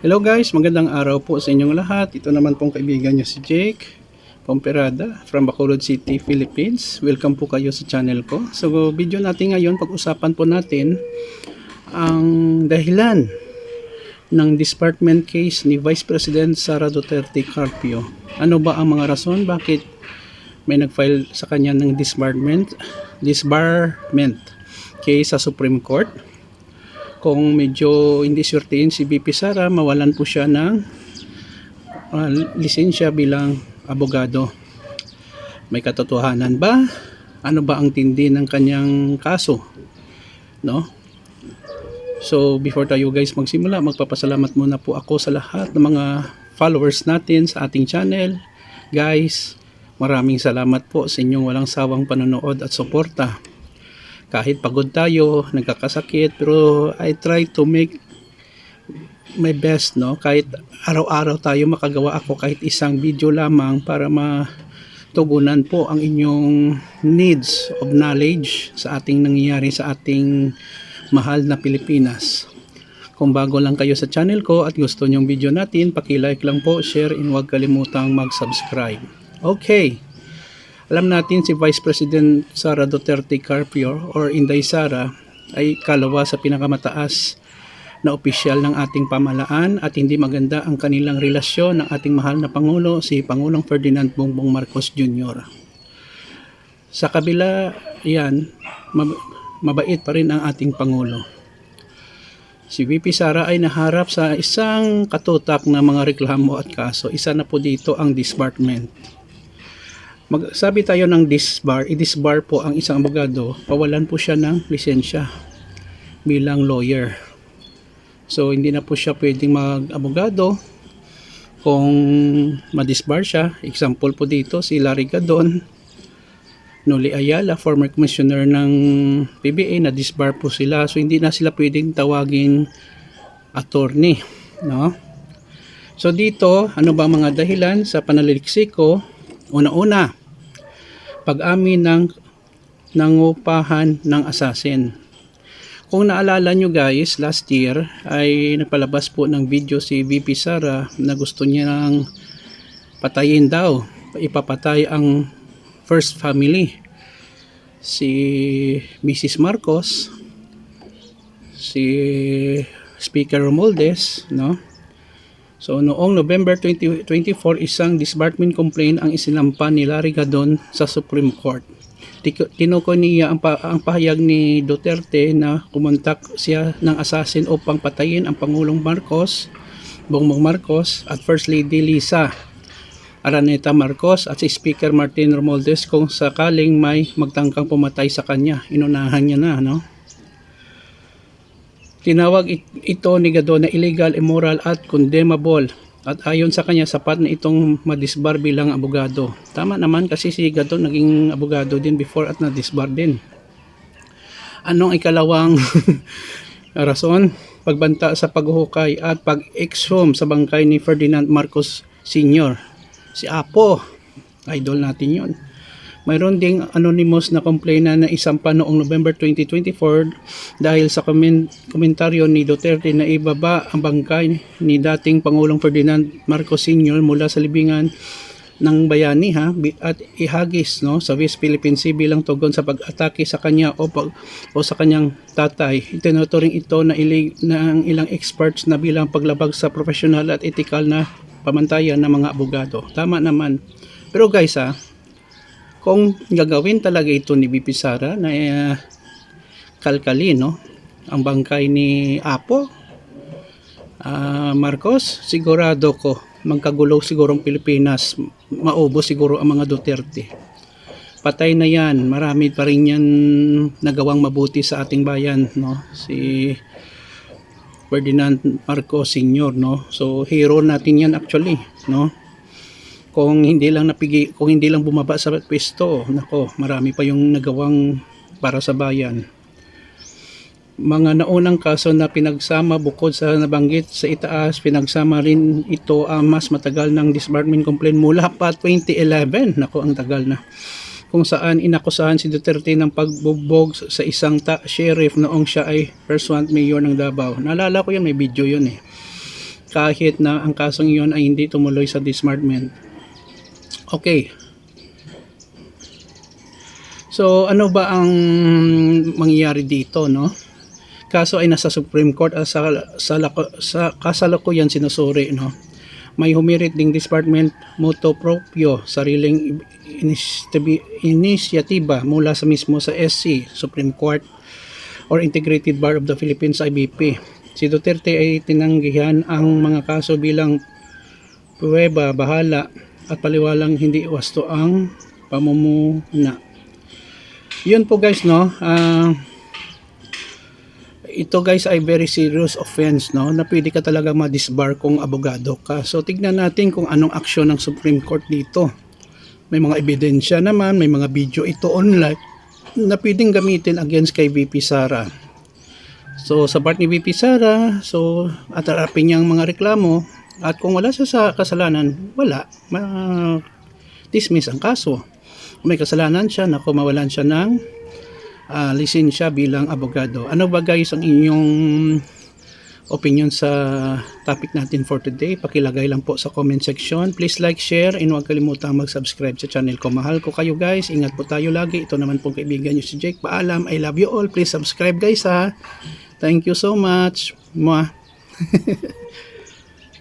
Hello guys, magandang araw po sa inyong lahat. Ito naman pong kaibigan nyo si Jake Pomperada from Bacolod City, Philippines. Welcome po kayo sa channel ko. So video natin ngayon, pag-usapan po natin ang dahilan ng disbarment case ni Vice President Sara Duterte Carpio. Ano ba ang mga rason bakit may nag-file sa kanya ng disbarment disbarment case sa Supreme Court? Kung medyo hindi swertein si BP Sara, mawalan po siya ng uh, lisensya bilang abogado. May katotohanan ba? Ano ba ang tindi ng kanyang kaso? No? So, before tayo guys magsimula, magpapasalamat muna po ako sa lahat ng mga followers natin sa ating channel. Guys, maraming salamat po sa inyong walang sawang panonood at suporta kahit pagod tayo, nagkakasakit, pero I try to make my best, no? Kahit araw-araw tayo makagawa ako kahit isang video lamang para matugunan po ang inyong needs of knowledge sa ating nangyayari sa ating mahal na Pilipinas. Kung bago lang kayo sa channel ko at gusto nyong video natin, pakilike lang po, share, and huwag kalimutang mag-subscribe. Okay. Alam natin si Vice President Sara Duterte Carpio or Inday Sara ay kalawa sa pinakamataas na opisyal ng ating pamalaan at hindi maganda ang kanilang relasyon ng ating mahal na Pangulo si Pangulong Ferdinand Bongbong Marcos Jr. Sa kabila yan, mab- mabait pa rin ang ating Pangulo. Si VP Sara ay naharap sa isang katutak na mga reklamo at kaso. Isa na po dito ang disbarment. Magsabi tayo ng disbar, i-disbar po ang isang abogado, pawalan po siya ng lisensya bilang lawyer. So hindi na po siya pwedeng mag-abogado kung ma-disbar siya. Example po dito si Larry Gadon, Noli Ayala, former commissioner ng PBA na disbar po sila. So hindi na sila pwedeng tawagin attorney, no? So dito, ano ba mga dahilan sa panaliliksik? Una-una, pag-amin ng nangupahan ng assassin. Kung naalala nyo guys, last year ay nagpalabas po ng video si VP Sara na gusto niya nang patayin daw, ipapatay ang first family. Si Mrs. Marcos, si Speaker Romualdez, no? So noong November 2024, isang disbarment complaint ang isinampa ni Larry Gadon sa Supreme Court. Tinukoy niya ang, pa, ang pahayag ni Duterte na kumontak siya ng assassin upang patayin ang Pangulong Marcos, Bongbong Marcos at First Lady Lisa Araneta Marcos at si Speaker Martin Romualdez kung sakaling may magtangkang pumatay sa kanya. Inunahan niya na, no? Tinawag ito ni Gadon na illegal, immoral at condemnable. At ayon sa kanya, sapat na itong madisbar bilang abogado. Tama naman kasi si Gadon naging abogado din before at nadisbar din. Anong ikalawang rason? Pagbanta sa paghuhukay at pag-exhume sa bangkay ni Ferdinand Marcos Sr. Si Apo, idol natin yon. Mayroon ding anonymous na complainant na isampa noong November 2024 dahil sa komen- komentaryo ni Duterte na ibaba ang bangkay ni dating Pangulong Ferdinand Marcos Sr. mula sa libingan ng bayani ha at ihagis no sa West Philippine Sea bilang tugon sa pag-atake sa kanya o pag, o sa kanyang tatay. Itinuturing ito na ilig ng ilang experts na bilang paglabag sa professional at ethical na pamantayan ng mga abogado. Tama naman. Pero guys ha, kung gagawin talaga ito ni BP Sara na uh, kalkali no? Ang bangkay ni Apo. Uh, Marcos sigurado ko magkagulo siguro ang Pilipinas. Maubo siguro ang mga Duterte. Patay na yan. Marami pa rin yan nagawang mabuti sa ating bayan no? Si Ferdinand Marcos Sr. no? So hero natin yan actually no kung hindi lang napigi kung hindi lang bumaba sa pwesto nako marami pa yung nagawang para sa bayan mga naunang kaso na pinagsama bukod sa nabanggit sa itaas pinagsama rin ito ang mas matagal ng disbarment complaint mula pa 2011 nako ang tagal na kung saan inakusahan si Duterte ng pagbugbog sa isang ta- sheriff noong siya ay first one mayor ng Davao. Naalala ko yun, may video yun eh. Kahit na ang kasong yun ay hindi tumuloy sa disbarment. Okay. So ano ba ang mangyayari dito, no? Kaso ay nasa Supreme Court at sa, sa, lako- sa kasalukuyan sinusuri, no? May humirit ding Department Moto Proprio, sariling inisyatiba mula sa mismo sa SC, Supreme Court, or Integrated Bar of the Philippines, IBP. Si Duterte ay tinanggihan ang mga kaso bilang pruweba, bahala, at paliwalang hindi wasto ang pamumuna. Yun po guys, no? Ah, ito guys ay very serious offense no na pwede ka talaga ma-disbar kung abogado ka. So tignan natin kung anong aksyon ng Supreme Court dito. May mga ebidensya naman, may mga video ito online na pwedeng gamitin against kay VP Sara. So sa part ni VP Sara, so at harapin niyang mga reklamo at kung wala siya sa kasalanan, wala. Ma- dismiss ang kaso. Kung may kasalanan siya, naku mawalan siya ng ah, lisensya bilang abogado. Ano ba guys ang inyong opinion sa topic natin for today? Pakilagay lang po sa comment section. Please like, share, and huwag kalimutang mag-subscribe sa channel ko. Mahal ko kayo guys. Ingat po tayo lagi. Ito naman po kaibigan nyo si Jake. Paalam. I love you all. Please subscribe guys ha. Thank you so much. Mwah.